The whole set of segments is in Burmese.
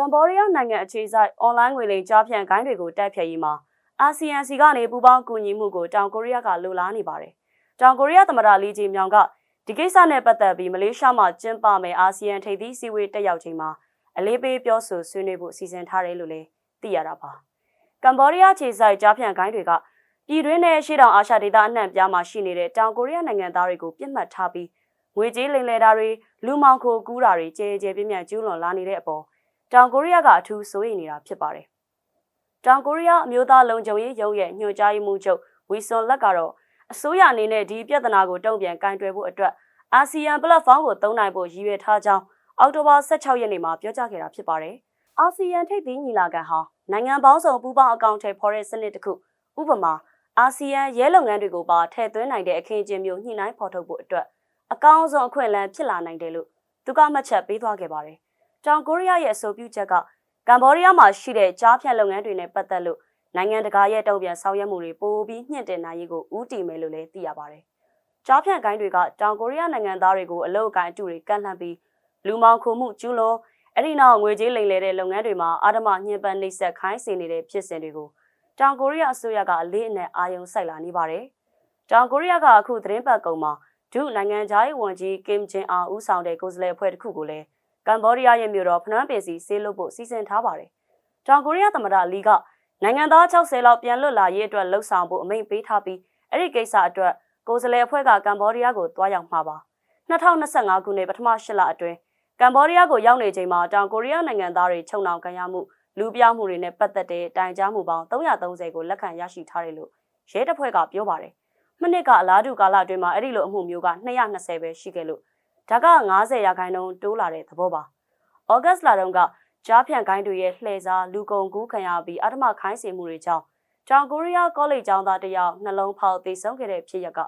ကမ္ဘောဒီးယားနိုင်ငံအခြေစိုက်အွန်လိုင်းငွေလိမ်ကြားဖြန့်ဂိုင်းတွေကိုတိုက်ဖျက်ရေးမှာအာဆီယံစီကနေပူးပေါင်းကူညီမှုကိုတောင်ကိုရီးယားကလိုလားနေပါတယ်။တောင်ကိုရီးယားသမ္မတလီဂျီမြောင်ကဒီကိစ္စနဲ့ပတ်သက်ပြီးမလေးရှားမှာကျင်းပမယ်အာဆီယံထိပ်သီးစည်းဝေးတက်ရောက်ချိန်မှာအလေးပေးပြောဆိုဆွေးနွေးဖို့စီစဉ်ထားတယ်လို့လည်းသိရတာပါ။ကမ္ဘောဒီးယားခြေစိုက်ကြားဖြန့်ဂိုင်းတွေကပြည်တွင်းနဲ့ရှေ့တောင်အာရှဒေသအနှံ့ပြားမှာရှိနေတဲ့တောင်ကိုရီးယားနိုင်ငံသားတွေကိုပြစ်မှတ်ထားပြီးငွေကြေးလိမ်လည်တာတွေလူမောင်ခိုကူးတာတွေကြဲကြဲပြင်းပြန့်ကျူးလွန်လာနေတဲ့အပေါ် တောင်ကိုရီးယားကအထူးစိုးရိမ်နေတာဖြစ်ပါတယ်။တောင်ကိုရီးယားအမျိုးသားလုံခြုံရေးရုံးရဲ့ညွှန်ကြားရေးမှူးချုပ်ဝီဆွန်လက်ကတော့အစိုးရအနေနဲ့ဒီပြဿနာကိုတုံ့ပြန်ကင်တွယ်ဖို့အတွက်အာဆီယံပလက်ဖောင်းကိုသုံးနိုင်ဖို့ရည်ရွယ်ထားကြောင်းအောက်တိုဘာ16ရက်နေ့မှာပြောကြားခဲ့တာဖြစ်ပါတယ်။အာဆီယံထိပ်သီးညီလာခံဟာနိုင်ငံပေါင်းစုံပူးပေါင်းအကောင့်ထဲဖော်တဲ့စနစ်တစ်ခုဥပမာအာဆီယံရဲလုပ်ငန်းတွေကိုပါထည့်သွင်းနိုင်တဲ့အခင်းအကျင်းမျိုးညှိနှိုင်းဖော်ထုတ်ဖို့အတွက်အကောင်းဆုံးအခွင့်အလမ်းဖြစ်လာနိုင်တယ်လို့သူကမှတ်ချက်ပေးသွားခဲ့ပါတယ်။ တောင်ကိုရီးယားရဲ့အဆိုပြုချက်ကကမ္ဘောဒီးယားမှာရှိတဲ့ကြားဖြတ်လုပ်ငန်းတွေနဲ့ပတ်သက်လို့နိုင်ငံတကာရဲ့တုံ့ပြန်ဆောင်ရွက်မှုတွေပိုပြီးညှင့်တင်နိုင်ရေးကိုဦးတည်မယ်လို့လည်းသိရပါတယ်။ကြားဖြတ်ကိုင်းတွေကတောင်ကိုရီးယားနိုင်ငံသားတွေကိုအလုတ်အကိုင်းအတူတွေကန့်လှန့်ပြီးလူမောင်ခိုမှုကျူးလွန်အဲ့ဒီနောက်ငွေကြေးလိမ်လည်တဲ့လုပ်ငန်းတွေမှာအာဓမညှဉ်းပန်းနှိပ်စက်ခိုင်းစေနေတဲ့ဖြစ်စဉ်တွေကိုတောင်ကိုရီးယားအစိုးရကအလေးအနက်အာရုံစိုက်လာနေပါတယ်။တောင်ကိုရီးယားကအခုသတင်းပတ်ကုံမှာဒုနိုင်ငံသားရေးဝန်ကြီးကင်ဂျင်အာဦးဆောင်တဲ့ကိုယ်စားလှယ်အဖွဲ့တစ်ခုကိုလည်း ကမ္ဘောဒီးယားရဲ့မြို့တော်ဖနွမ်းပင်စီဆေးလုပ်ဖို့စီစဉ်ထားပါတယ်။တောင်ကိုရီးယားသမ္မတလီကနိုင်ငံသား60လောက်ပြန်လွတ်လာရေးအတွက်လှုံ့ဆော်ဖို့အမိန့်ပေးထားပြီးအဲ့ဒီကိစ္စအတွက်ကိုယ်စားလှယ်အဖွဲ့ကကမ္ဘောဒီးယားကိုတွားရောက်မှာပါ2025ခုနှစ်ပထမ8လအတွင်းကမ္ဘောဒီးယားကိုရောက်နေချိန်မှာတောင်ကိုရီးယားနိုင်ငံသားတွေချုပ်နှောင်ခံရမှုလူပြောင်းမှုတွေနဲ့ပတ်သက်တဲ့တိုင်ကြားမှုပေါင်း330ကိုလက်ခံရရှိထားတယ်လို့ရဲတပ်ဖွဲ့ကပြောပါတယ်။မနစ်ကအလားတူကာလအတွင်းမှာအဲ့ဒီလိုအမှုမျိုးက220ပဲရှိခဲ့လို့ ဒါက90ရာခိုင်နှုန်းတိုးလာတဲ့သဘောပါ။ဩဂတ်စ်လတုန်းကကြားဖြန့်ခိုင်းတွေရဲ့လှည့်စားလူကုန်ကူးခံရပြီးအထမခိုင်းစေမှုတွေကြောင့်တောင်ကိုရီးယားကောလိပ်ကျောင်းသားတယောက်နှလုံးဖောက်သေဆုံးခဲ့တဲ့ဖြစ်ရပ်က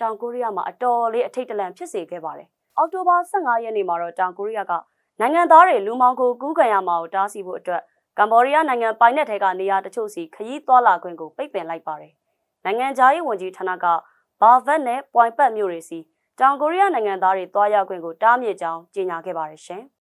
တောင်ကိုရီးယားမှာအတော်လေးအထိတ်တလန့်ဖြစ်စေခဲ့ပါတယ်။အောက်တိုဘာ15ရက်နေ့မှာတော့တောင်ကိုရီးယားကနိုင်ငံသားတွေလူမောင်ကိုကူးခံရမှာကိုတားဆီးဖို့အတွက်ကမ္ဘောဒီးယားနိုင်ငံပိုင်နက်ထဲကနေရာတချို့စီခရီးသွားလာခွင့်ကိုပိတ်ပင်လိုက်ပါတယ်။နိုင်ငံခြားရေးဝန်ကြီးဌာနကဘာဗတ်နဲ့ပွိုင်ပတ်မြို့တွေစီ တောင်ကိုရီးယားနိုင်ငံသားတွေသွားရောက်ခွင့်ကိုတားမြစ်ကြောင်းကြေညာခဲ့ပါတယ်ရှင်။